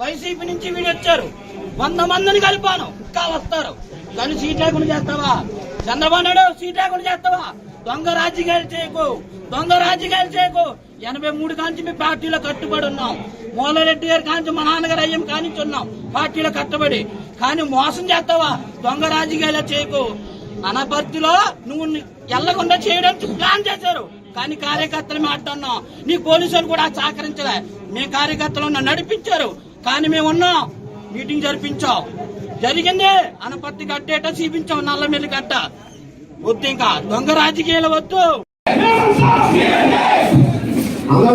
YCP నుంచి వీడు వచ్చారు. వంద మందిని కలిపాను. ఇంకా వస్తారు. కానీ సీట్ లేకుండా చేస్తావా? చంద్రబాబు నాయుడు సీట్ లేకుండా చేస్తావా? దొంగ రాజకీయాలు చేయకు. దొంగ రాజకీయాలు చేయకు. ఎనభై మూడు కాంచి మీ పార్టీలో కట్టుబడి ఉన్నాం. మూలారెడ్డి గారి కాంచి మా నాన్నగారు అయ్యం కానించి ఉన్నాం. పార్టీలో కట్టుబడి. కానీ మోసం చేస్తావా? దొంగ రాజకీయాలు చేయకు. అనపర్తిలో నువ్వు ఎల్లకుండా చేయడానికి ప్లాన్ చేశారు. కానీ కార్యకర్తలు మాట్లాడినాం నీ పోలీసులు కూడా సహకరించలే. మీ కార్యకర్తలు నన్ను నడిపించారు. కానీ మేము ఉన్నాం మీటింగ్ జరిపించాం. జరిగింది అనపర్తి కట్టేట చూపించాం నల్లమెల్లి కట్ట. వద్దు ఇంకా. దొంగ రాజకీయాలు వద్దు. అందరూ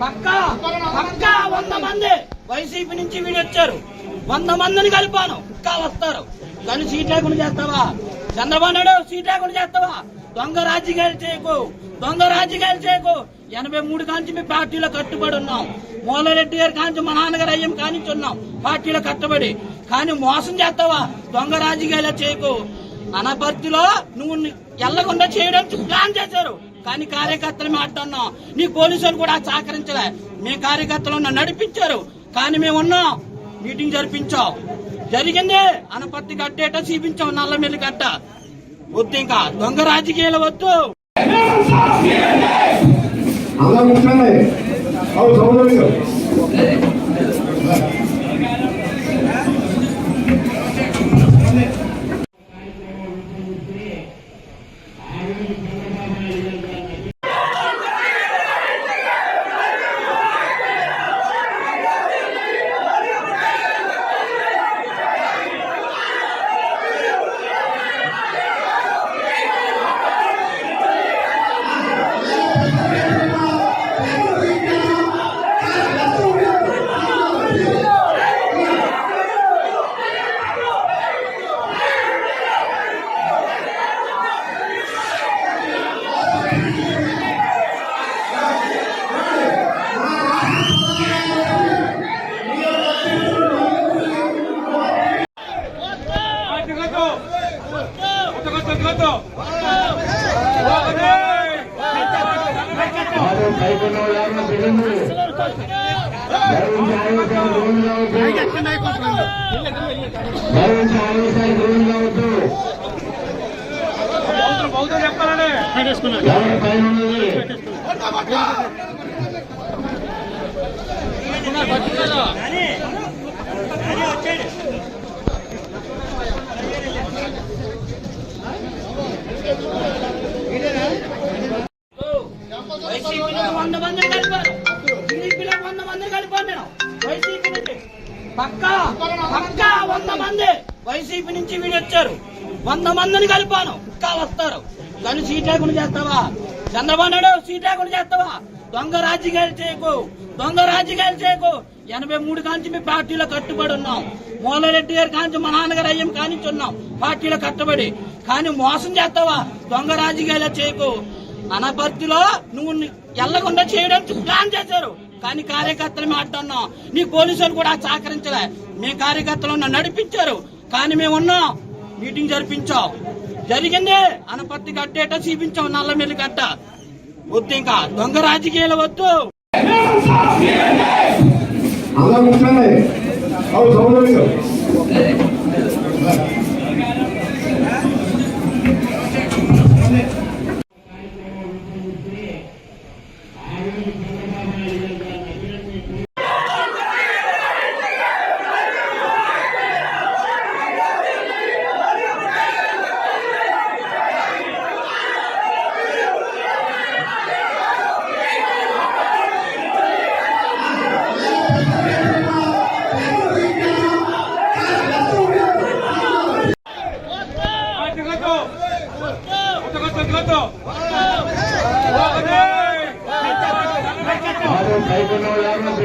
పక్కా పక్కా వంద మంది. వైసీపీ నుంచి వీడు వచ్చారు. వంద మందిని కలిపాను. ఇంకా వస్తారు. కానీ సీట్ లేకుండా చేస్తావా? చంద్రబాబు నాయుడు సీట్ లేకుండా చేస్తావా? దొంగ రాజకీయాలు చేయకు. దొంగ రాజకీయాలు చేయకు. ఎనభై మూడు కాంచి మీ పార్టీలో కట్టుబడి ఉన్నాం. మూలారెడ్డి గారి కాంచి మా నాన్నగారు అయ్యం కానించి ఉన్నాం. పార్టీలో కట్టుబడి. కానీ మోసం చేస్తావా? దొంగ రాజకీయాలు చేయకు. అనపర్తిలో నువ్వు ఎల్లకుండా చేయడానికి ప్లాన్ చేశారు. కానీ కార్యకర్తలు మాట్లాడినాం నీ పోలీసులు కూడా సహకరించలే. మీ కార్యకర్తలు నన్ను నడిపించారు. కానీ మేము ఉన్నాం. మీటింగ్ జరిపించాం. జరిగింది. అనపత్తి కట్టేట చూపించాం నల్లమెల్లి కట్ట. వద్దు ఇంకా. దొంగ రాజకీయాలు వద్దు. అందరూ దయచేసి ఆవేశాలు గురి కావద్దు ఆవేశాలు ఎవరి పైన ఉన్నది పక్కా పక్కా వంద మంది వైసీపీ నుంచి వీడు వచ్చారు వంద మందిని కలిపాను. పక్కా వస్తారు. కానీ సీట్ లేకుండా చేస్తావా? చంద్రబాబు నాయుడు సీట్ లేకుండా చేస్తావా? దొంగ రాజకీయాలు చేయకు. దొంగ రాజకీయాలు చేయకు. ఎనభై మూడు కాంచి మీ పార్టీలో కట్టుబడి ఉన్నాం. మూలారెడ్డి గారి కాంచి మా నాన్నగారు అయ్యం కానించి ఉన్నాం. పార్టీలో కట్టుబడి. కానీ మోసం చేస్తావా? దొంగ రాజకీయాలు చేయకు. అనపర్తిలో నువ్వు ఎల్లకుండా చేయడానికి ప్లాన్ చేశారు. కానీ కార్యకర్తలు మాట్లాడినాం నీ పోలీసులు కూడా సహకరించలే. మీ కార్యకర్తలు నన్ను నడిపించారు. కానీ మేము ఉన్నాం. మీటింగ్ జరిపించాం. జరిగింది. అనపర్తి కట్టేట చూపించాం. నల్లమెల్లి కట్ట వద్దు ఇంకా. దొంగ రాజకీయాలు వద్దు. అలా